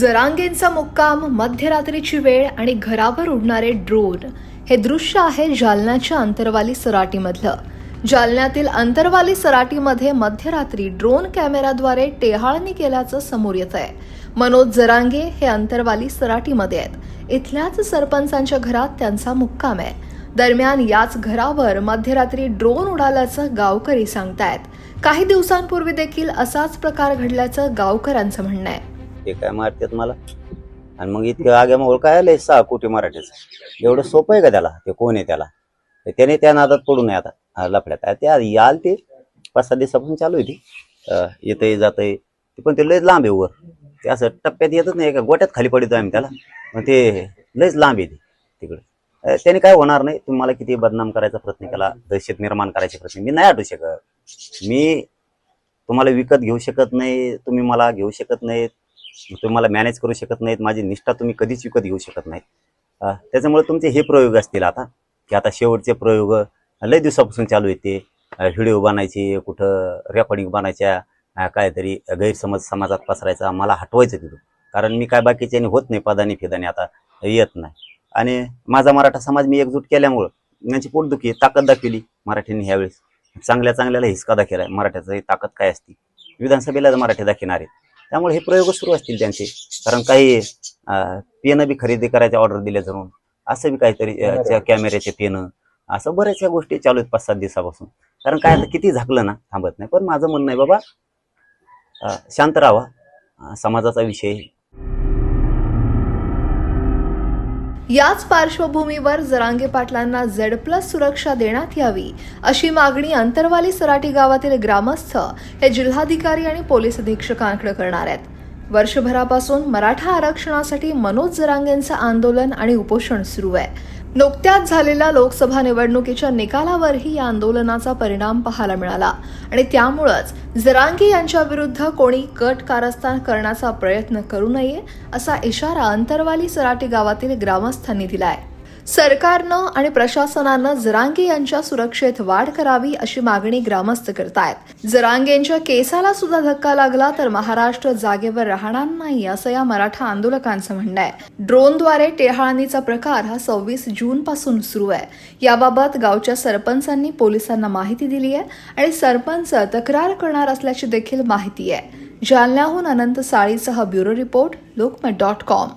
जरांगेंचा मुक्काम मध्यरात्रीची वेळ आणि घरावर उडणारे ड्रोन हे दृश्य आहे जालन्याच्या अंतरवाली सराटीमधलं. जालन्यातील अंतरवाली सराटीमध्ये मध्यरात्री ड्रोन कॅमेराद्वारे टेहाळणी केल्याचं समोर येत आहे मनोज जरांगे हे अंतरवाली सराटीमध्ये आहेत. इथल्याच सरपंचांच्या घरात त्यांचा मुक्काम आहे. दरम्यान याच घरावर मध्यरात्री ड्रोन उडाल्याचं गावकरी सांगतायत. काही दिवसांपूर्वी देखील असाच प्रकार घडल्याचं गावकऱ्यांचं म्हणणं आहे. ते काय मारतात मला? आणि मग इतकं आगे मग काय आलंय? सहा कोटी मराठीचं. एवढं सोपं आहे का त्याला? ते कोण आहे त्याला? तर त्याने त्या नादात पडू नये आता. लफड्यात. त्या याल ते पाच सहा दिवसापासून चालू आहे ती. अं, येतंय जातंय. ते पण ते लयच लांब आहे वर. ते असं टप्प्यात येतच नाही. का गोट्यात खाली पडतो आम्ही त्याला. मग ते लयच लांब आहे ते तिकडे. त्याने काय होणार नाही? तुम्ही मला किती बदनाम करायचा प्रयत्न केला? दहशत निर्माण करायचा प्रयत्न. मी नाही आटू शकत. मी तुम्हाला विकत घेऊ शकत नाही. तुम्ही मला घेऊ शकत नाहीत. तुम्ही मला मॅनेज करू शकत नाहीत. माझी निष्ठा तुम्ही कधीच विकत घेऊ शकत नाहीत. त्याच्यामुळे तुमचे हे प्रयोग असतील आता की आता शेवटचे प्रयोग लय दिवसापासून चालू येते व्हिडिओ बनायचे कुठं रेकॉर्डिंग बनायच्या काहीतरी गैरसमज समाजात पसरायचा मला हटवायचं तिथं. कारण मी काय बाकीच्याने होत नाही पदानी फिदाने आता येत नाही. आणि माझा मराठा समाज मी एकजूट केल्यामुळं यांची पोटदुखी ताकद दाखवली मराठीने ह्यावेळेस. चांगल्या चांगल्याला हिसका दाखवला मराठ्याचा ताकद काय असती? विधानसभेला मराठी दाखवणार. आहेत त्यामुळे हे प्रयोग सुरू असतील त्यांचे. कारण काही पेनं बी खरेदी करायच्या ऑर्डर दिल्या जाऊन असं बी काहीतरी कॅमेऱ्याचे पेनं. असं बऱ्याचशा गोष्टी चालू आहेत पाच सात दिवसापासून. कारण काय आता किती झाकलं ना थांबत नाही. पण माझं म्हणणं आहे बाबा शांत राहावा समाजाचा विषय याच पार्श्वभूमीवर जरांगे पाटलांना झेड प्लस सुरक्षा देण्यात यावी अशी मागणी अंतरवाली सराटी गावातील ग्रामस्थ हे जिल्हाधिकारी आणि पोलीस अधीक्षकांकडे करणार आहेत. वर्षभरापासून मराठा आरक्षणासाठी मनोज जरांगेंचं आंदोलन आणि उपोषण सुरू आहे. नुकत्याच झालेल्या लोकसभा निवडणुकीच्या निकालावरही या आंदोलनाचा परिणाम पाहायला मिळाला. आणि त्यामुळंच जरांगी यांच्या विरुद्ध कोणी कट कारस्थान करण्याचा प्रयत्न करू नये असा इशारा अंतरवाली सराटी गावातील ग्रामस्थांनी दिलाय. सरकारनं आणि प्रशासनानं जरांगे यांच्या सुरक्षेत वाढ करावी अशी मागणी ग्रामस्थ करतायत. जरांगेंच्या केसाला सुद्धा धक्का लागला तर महाराष्ट्र जागेवर राहणार नाही असं या मराठा आंदोलकांचं म्हणणं आहे. ड्रोनद्वारे टेहाळणीचा प्रकार हा सव्वीस जून पासून सुरू आहे. याबाबत गावच्या सरपंचांनी पोलिसांना माहिती दिली आहे आणि सरपंच तक्रार करणार असल्याची देखील माहिती आहे. जालन्याहून Anant साळीसह bureau report Lokmat dot com.